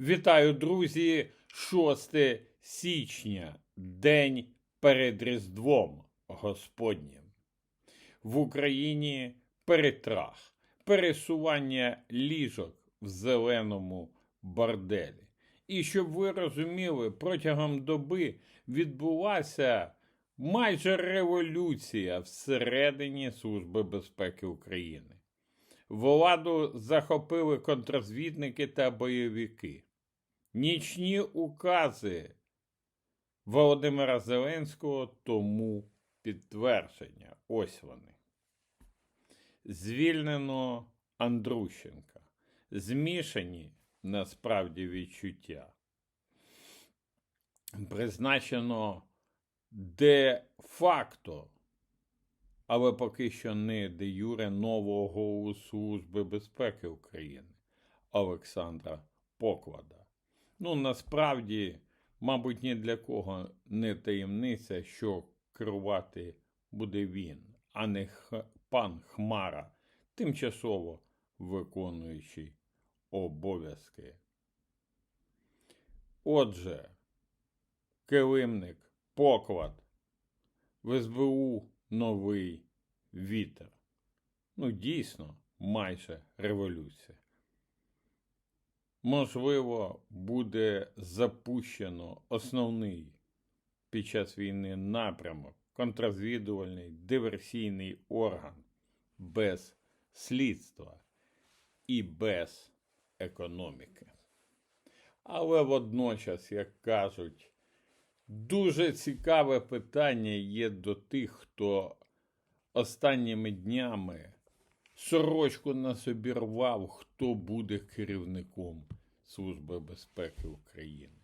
Вітаю, друзі! 6 січня, день перед Різдвом Господнім. В Україні перетрах, пересування ліжок в зеленому борделі. І щоб ви розуміли, протягом доби відбулася майже революція всередині Служби безпеки України. Владу захопили контррозвідники та бойовики. Нічні укази Володимира Зеленського тому підтвердження. Ось вони. Звільнено Андрущенка. Змішані насправді відчуття. Призначено де-факто але поки що не де юре нового голову Служби безпеки України Олександра Поклада. Ну, насправді, мабуть, ні для кого не таємниця, що керувати буде він, а не х... пан Хмара, тимчасово виконуючий обов'язки. Отже, килимник, поклад в СБУ новий вітер. Ну, дійсно, майже революція. Можливо, буде запущено основний під час війни напрямок, контрозвідувальний диверсійний орган без слідства і без економіки. Але водночас, як кажуть, Дуже цікаве питання є до тих, хто останніми днями сорочку на собі рвав, хто буде керівником Служби безпеки України.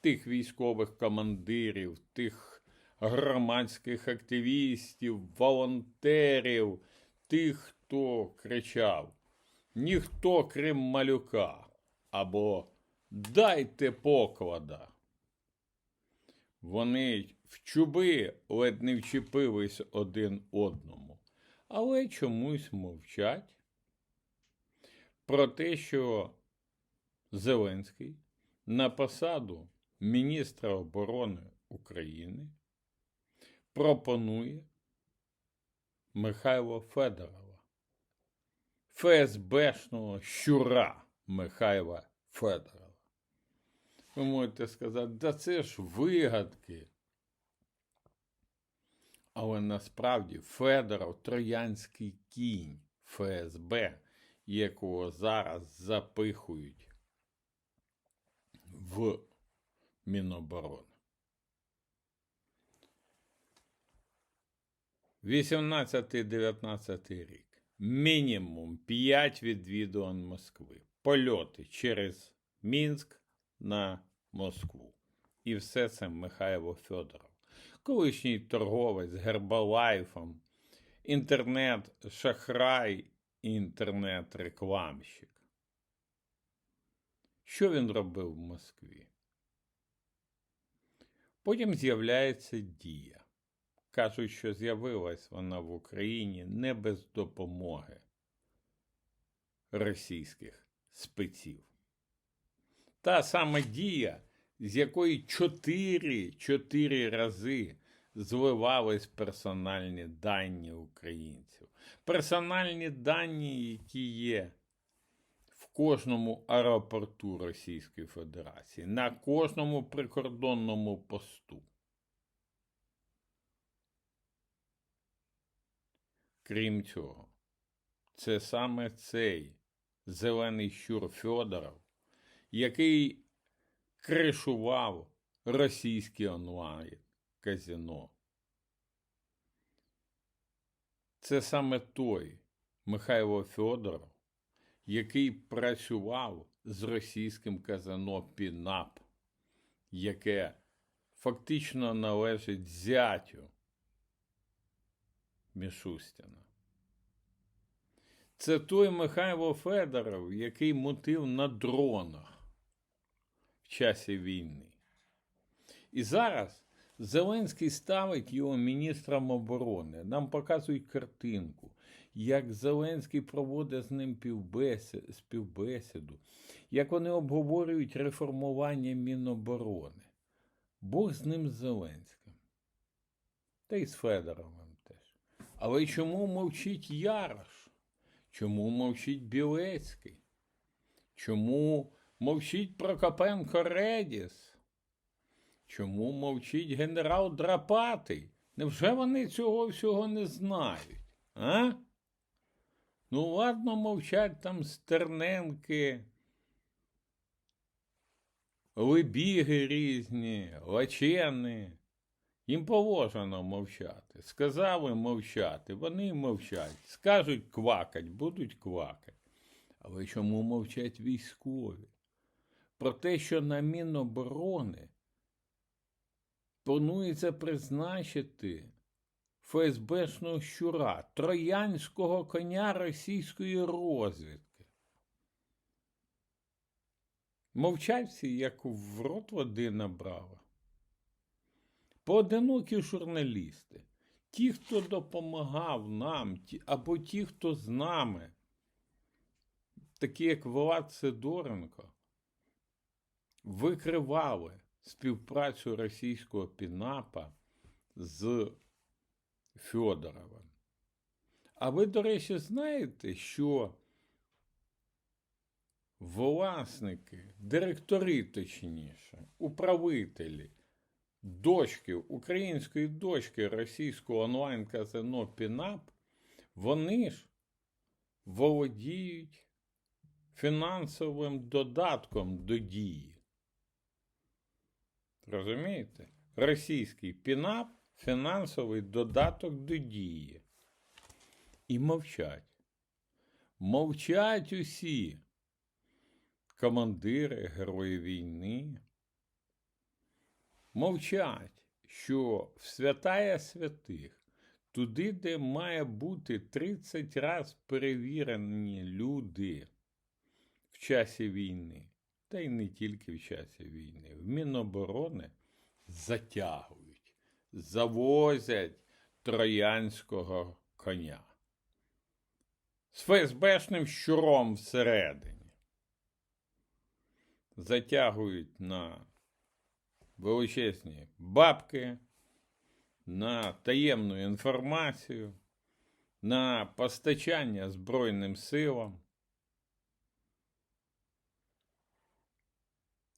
Тих військових командирів, тих громадських активістів, волонтерів, тих, хто кричав: ніхто крім малюка або дайте поклада. Вони в чуби ледь не вчепились один одному, але чомусь мовчать про те, що Зеленський на посаду міністра оборони України пропонує Михайла Федорова, ФСБшного щура Михайла Федорова. Ви можете сказати, да це ж вигадки. Але насправді Федоров троянський кінь ФСБ, якого зараз запихують в Міноборони. 18-19 рік. Мінімум 5 відвідувань Москви. Польоти через Мінськ на Москву. І все це Михайло Федоров, колишній торговець Гербалайфом, інтернет-шахрай і інтернет-рекламщик. Що він робив в Москві? Потім з'являється дія. Кажуть, що з'явилась вона в Україні не без допомоги російських спеців. Та сама дія, з якої чотири, чотири рази зливались персональні дані українців. Персональні дані, які є в кожному аеропорту Російської Федерації, на кожному прикордонному посту. Крім цього, це саме цей зелений щур Федоров який кришував російське онлайн казино. Це саме той Михайло Федоров, який працював з російським казино Пінап, яке фактично належить зятю Мішустіна. Це той Михайло Федоров, який мотив на дронах в часі війни. І зараз Зеленський ставить його міністром оборони. Нам показують картинку, як Зеленський проводить з ним співбесіду, як вони обговорюють реформування Міноборони. Бог з ним з Зеленським. Та й з Федоровим теж. Але чому мовчить Ярош? Чому мовчить Білецький? Чому мовчить Прокопенко Редіс? Чому мовчить генерал Драпатий? Невже вони цього всього не знають? А? Ну, ладно, мовчать там Стерненки, Лебіги різні, Лачени. Їм положено мовчати. Сказали мовчати, вони мовчать. Скажуть квакать, будуть квакать. Але чому мовчать військові? Про те, що на Міноборони планується призначити ФСБшного щура, троянського коня російської розвідки. Мовчать всі, як в рот води набрала. Поодинокі журналісти, ті, хто допомагав нам, або ті, хто з нами, такі як Влад Сидоренко, викривали співпрацю російського пінапа з Фьодоровим. А ви, до речі, знаєте, що власники, директори, точніше, управителі, дочки, української дочки російського онлайн-казино Пінап, вони ж володіють фінансовим додатком до дії. Розумієте? Російський пінап фінансовий додаток до дії. І мовчать. Мовчать усі командири, герої війни. Мовчать, що в святая святих, туди, де має бути 30 раз перевірені люди в часі війни, та й не тільки в часі війни, в Міноборони затягують, завозять троянського коня з ФСБшним щуром всередині. Затягують на величезні бабки, на таємну інформацію, на постачання Збройним силам.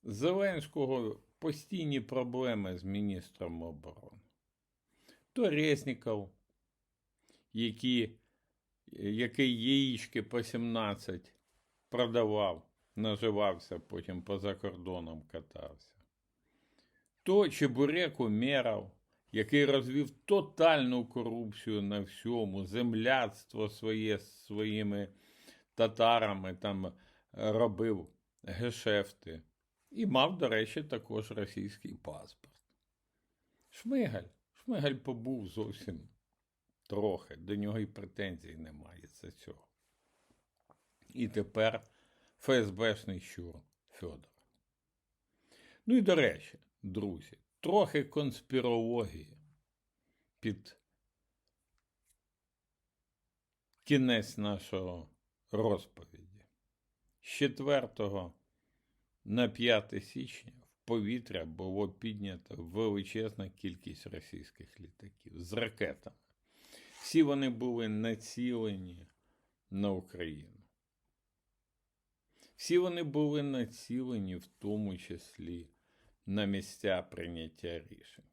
Зеленського постійні проблеми з міністром оборони. То Резніков, який яєчки по 17 продавав, наживався, потім поза кордоном катався. То Чебурек Умєров, який розвів тотальну корупцію на всьому, земляцтво своє своїми татарами там робив гешефти. І мав, до речі, також російський паспорт. Шмигаль. Шмигаль побув зовсім трохи, до нього і претензій немає за цього. І тепер ФСБшний щур Федор. Ну і до речі, друзі, трохи конспірології під кінець нашого розповіді. З 4 на 5 січня в повітря було піднято величезна кількість російських літаків з ракетами. Всі вони були націлені на Україну. Всі вони були націлені в тому числі на місця прийняття рішень.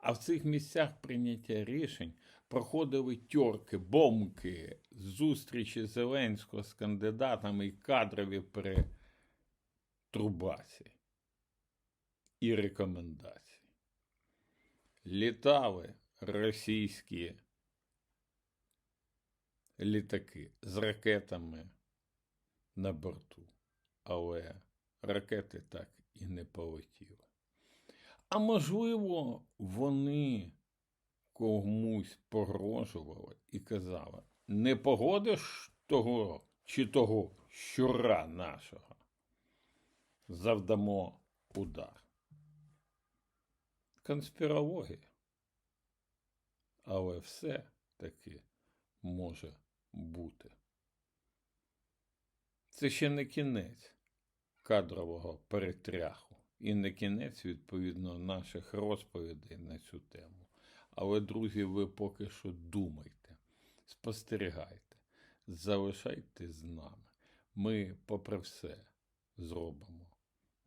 А в цих місцях прийняття рішень проходили тьорки, бомки, зустрічі Зеленського з кандидатами і кадрові перетрубації і рекомендації. Літали російські літаки з ракетами на борту, але ракети так і не полетіли. А можливо, вони комусь погрожували і казали: не погодиш того чи того щура нашого, завдамо удар. Конспірологія. Але все таки може бути. Це ще не кінець кадрового перетряху і не кінець, відповідно, наших розповідей на цю тему. Але, друзі, ви поки що думайте, спостерігайте, залишайтесь з нами. Ми, попри все, зробимо